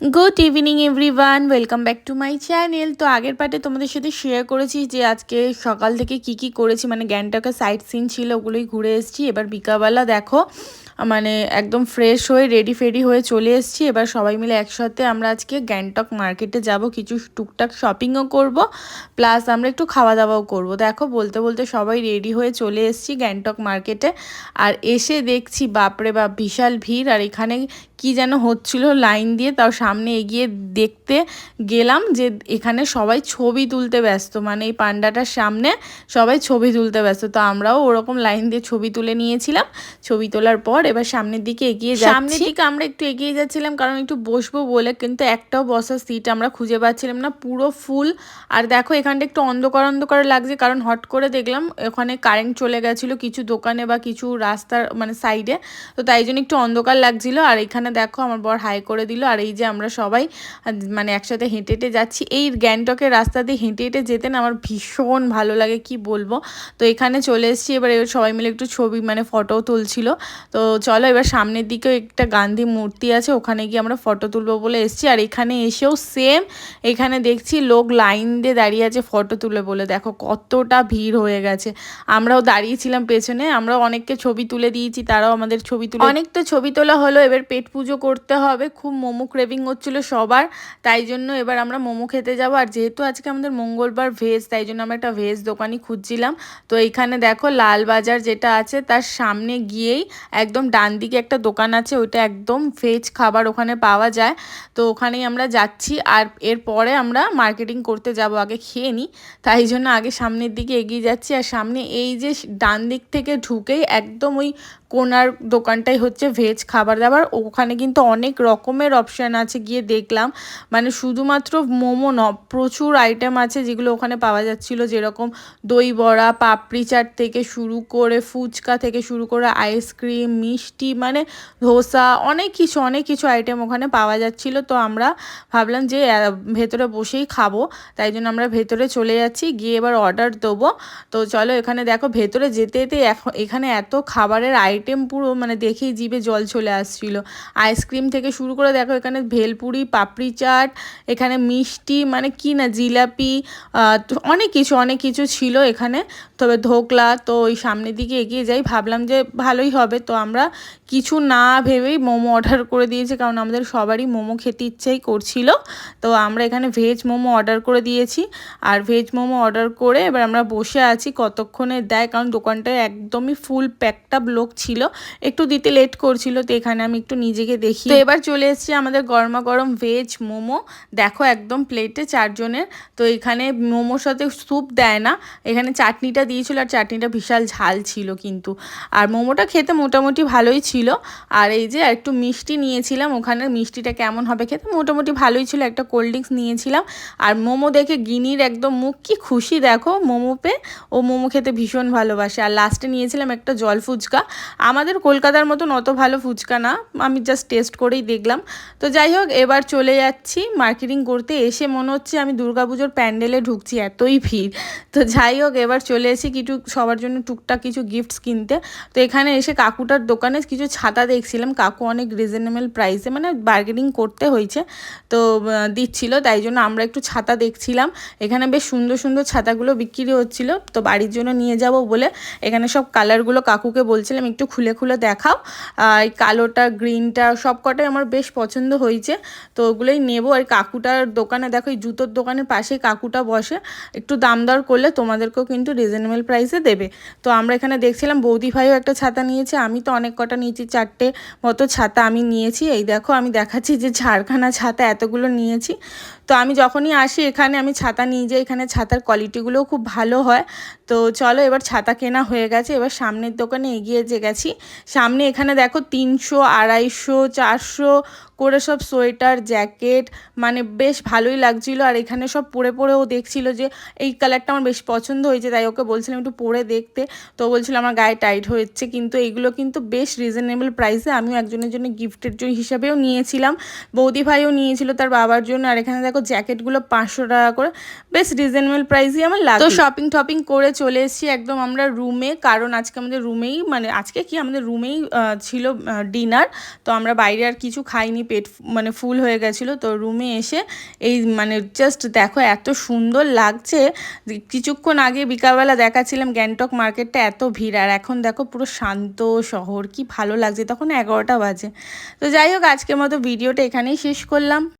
Good evening everyone welcome back to my channel তো আগের পার্টে তোমাদের সাথে শেয়ার করেছি যে আজকে সকাল থেকে কি কি করেছি মানে গ্যাংটকের সাইট সিন ছিল, ওগুলোই ঘুরে এসেছি। এবার বিকালবেলা দেখো মানে একদম ফ্রেশ হয়ে রেডি ফেডি হয়ে চলে এসেছি। এবার সবাই মিলে একসাথে আমরা আজকে গ্যাংটক মার্কেটে যাব। কিছু টুকটাক শপিংও করব প্লাস আমরা একটু খাওয়া দাওয়াও করব। দেখো, বলতে বলতে সবাই রেডি হয়ে চলে এসেছি গ্যাংটক মার্কেটে আর এসে দেখছি, বাপরে বাপ, বিশাল ভিড়। আর এখানে কি যেন হচ্ছিল লাইন দিয়ে, তাও সামনে এগিয়ে দেখতে গেলাম যে এখানে সবাই ছবি তুলতে ব্যস্ত। মানে এই পান্ডাটার সামনে সবাই ছবি তুলতে ব্যস্ত। তো আমরাও ওরকম লাইন দিয়ে ছবি তুলে নিয়েছিলাম। ছবি তোলার পর এবার সামনের দিকে এগিয়ে সামনের দিকে আমরা একটু এগিয়ে যাচ্ছিলাম কারণ একটু বসবো বলে কিন্তু একটাও বসার সিট আমরা খুঁজে পাচ্ছিলাম না পুরো ফুল আর দেখো এখানটা একটু অন্ধকার অন্ধকার লাগছে কারণ হট করে দেখলাম ওখানে কারেন্ট চলে গেছিল কিছু দোকানে বা কিছু রাস্তার মানে সাইডে তো তাই জন্য একটু অন্ধকার লাগছিল। আর এখানে দেখো আমার বর হাই করে দিল। আর এই যে আমরা সবাই মানে একসাথে হেঁটে হেঁটে যাচ্ছি। এই গ্যাংটকের রাস্তা দিয়ে হেঁটে হেঁটে যেতে না আমার ভীষণ ভালো লাগে কি বলব? তো এখানে চলে এসেছি। এবার এবার সবাই মিলে একটু ছবি মানে ফটো তুলছিল। তো চলো এবার সামনের দিকেও একটা গান্ধী মূর্তি আছে, ওখানে গিয়ে আমরা ফটো তুলবো বলে এসেছি। আর এখানে এসেও সেম এখানে দেখছি লোক লাইন দিয়ে দাঁড়িয়ে আছে ফটো তুলে বলে। দেখো কতটা ভিড় হয়ে গেছে। আমরাও দাঁড়িয়েছিলাম পেছনে, আমরাও অনেককে ছবি তুলে দিয়েছি, তারাও আমাদের ছবি তুলে অনেক তো ছবি তোলা হলো, এবার পেট পুজো করতে হবে, খুব মোমো ক্রেভিং হচ্ছিল সবার, তাই জন্য এবার আমরা মোমো খেতে যাব। আর যেহেতু আজকে আমাদের মঙ্গলবার ভেজ তাই জন্য আমরা একটা ভেজ দোকানই খুঁজছিলাম। তো এখানে দেখো লাল বাজার যেটা আছে, তার সামনে গিয়েই একদম ডান দিকে একটা দোকান আছে, ওইটা একদম ভেজ খাবার ওখানে পাওয়া যায়। তো ওখানেই আমরা যাচ্ছি আর এরপরে আমরা মার্কেটিং করতে যাব, আগে খেয়ে নিই। তাই জন্য আগে সামনের দিকে এগিয়ে যাচ্ছি। আর সামনে এই যে ডান দিক থেকে ঢুকেই একদম ওই কোনার দোকানটাই হচ্ছে ভেজ খাবার দাবার ওখানে কিন্তু অনেক রকমের অপশান আছে, গিয়ে দেখলাম। মানে শুধুমাত্র মোমো ন, প্রচুর আইটেম আছে যেগুলো ওখানে পাওয়া যাচ্ছিল। যেরকম দই বড়া, পাপড়ি চাট থেকে শুরু করে, ফুচকা থেকে শুরু করে আইসক্রিম মিষ্টি মানে ধোসা, অনেক কিছু অনেক কিছু আইটেম ওখানে পাওয়া যাচ্ছিল। তো আমরা ভাবলাম যে ভেতরে বসেই খাব। তাই জন্য আমরা ভেতরে চলে যাচ্ছি, গিয়ে এবার অর্ডার দেবো। তো চলো এখানে দেখো, ভেতরে যেতে যেতে এখানে এত খাবারের আইটেম আইটেম পুরো মানে দেখেই জিভে জল চলে আসছিল। আইসক্রিম থেকে শুরু করে দেখো এখানে ভেলপুরি, পাপড়ি চাট, এখানে মিষ্টি মানে কি না, জিলাপি অনেক কিছু অনেক কিছু ছিল এখানে। তবে ধোকলা, তো ওই সামনের দিকে এগিয়ে যাই। ভাবলাম যে ভালোই হবে, তো আমরা কিছু না ভেবেই মোমো অর্ডার করে দিয়েছি, কারণ আমাদের সবারই মোমো খেতে ইচ্ছেই করছিল। তো আমরা এখানে ভেজ মোমো অর্ডার করে দিয়েছি। আর ভেজ মোমো অর্ডার করে এবার আমরা বসে আছি কতক্ষণে দেয়, কারণ দোকানটায় একদমই ফুল প্যাকটা লোক ছিল। একটু দিতে লেট করছিল, তো এখানে আমি একটু নিজেকে দেখি। তো এবার চলে এসেছি আমাদের গরমা গরম ভেজ মোমো। দেখো একদম প্লেটে চারজনের, তো এখানে মোমোর সাথে স্যুপ দেয় না। এখানে চাটনিটা দিয়েছিল আর চাটনিটা বিশাল ঝাল ছিল কিন্তু। আর মোমোটা খেতে মোটামুটি ভালোই ছিল। আর এই যে একটু মিষ্টি নিয়েছিলাম, ওখানে মিষ্টিটা কেমন হবে খেতে মোটামুটি ভালোই ছিল, একটা কোল্ড ড্রিঙ্কস নিয়েছিলাম। আর মোমো দেখে গিনির একদম মুখ কি খুশি, দেখো মোমো পে। ও মোমো খেতে ভীষণ ভালোবাসে। আর লাস্টে নিয়েছিলাম একটা জল ফুচকা। আমাদের কলকাতার মতন অত ভালো ফুচকা না, আমি জাস্ট টেস্ট করেই দেখলাম। তো যাই হোক, এবার চলে যাচ্ছি মার্কেটিং করতে, এসে মনে হচ্ছে আমি দুর্গাপুজোর প্যান্ডেলে ঢুকছি, এতই ভিড়। তো যাই হোক, এবার চলে এসে কিছু, সবার জন্য টুকটাক কিছু গিফটস কিনতে। তো এখানে এসে কাকুটার দোকানে কিছু ছাতা দেখছিলাম, কাকু অনেক রিজনেবল প্রাইসে মানে বার্গেনিং করতে হয়েছে। তো দিচ্ছিল, তাই জন্য আমরা একটু ছাতা দেখছিলাম। এখানে বেশ সুন্দর সুন্দর ছাতাগুলো বিক্রি হচ্ছিল, তো বাড়ির জন্য নিয়ে যাব বলে এখানে সব কালারগুলো কাকুকে বলছিলাম, একটু খুলে খুলে দেখাও। এই কালোটা, গ্রিনটা সব কটাই আমার বেশ পছন্দ হয়েছে। তো ওগুলোই নেব। আর কাকুটার দোকানে, দেখো এই জুতোর দোকানের পাশে কাকুটা বসে। একটু দাম দর করলে তোমাদেরকেও কিন্তু রিজনেবল প্রাইসে দেবে। তো আমরা এখানে দেখছিলাম, বৌদি ভাইও একটা ছাতা নিয়েছে, আমি তো অনেক কটা নিয়েছি, চারটে মতো ছাতা আমি নিয়েছি। এই দেখো, আমি দেখাচ্ছি যে ঝাড়খানা ছাতা এতগুলো নিয়েছি। তো আমি যখনই আসি এখানে, আমি ছাতা নিয়ে যাই, এখানে ছাতার কোয়ালিটিগুলোও খুব ভালো হয়। তো চলো, এবার ছাতা কেনা হয়ে গেছে। এবার সামনের দোকানে এগিয়ে যে গেছি সামনে এখানে দেখো তিনশো আড়াইশো চারশো করে সব সোয়েটার, জ্যাকেট মানে বেশ ভালোই লাগছিল। আর এখানে সব পরে পরেও দেখছিল যে এই কালারটা আমার বেশ পছন্দ হয়েছে, তাই ওকে বলছিলাম একটু পরে দেখতে। তো বলছিল, আমার গায়ে টাইট হয়েছে। কিন্তু এইগুলো কিন্তু বেশ রিজনেবল প্রাইসে আমিও একজনের জন্য গিফটের জন্য হিসাবেও নিয়েছিলাম। বৌদি ভাইও নিয়েছিল তার বাবার জন্য। আর এখানে দেখো জ্যাকেটগুলো পাঁচশো টাকা করে। বেশ রিজনেবল প্রাইসই আমার লাগে তো শপিং টপিং করে চলে এসেছি একদম আমরা রুমে কারণ আজকে আমাদের রুমেই মানে আজকে কি আমাদের রুমেই ছিল ডিনার তো আমরা বাইরে আর কিছু খাইনি। পেট মানে ফুল হয়ে গেছিল, তো রুমে এসে এই মানে জাস্ট দেখো এত সুন্দর লাগছে। কিছুক্ষণ আগে বিকালবেলা দেখাচ্ছিলাম গ্যাংটক মার্কেটটা এত ভিড়, আর এখন দেখো পুরো শান্ত শহর, কি ভালো লাগছে, তখন এগারোটা বাজে। তো যাই হোক, আজকের মতো ভিডিওটা এখানেই শেষ করলাম।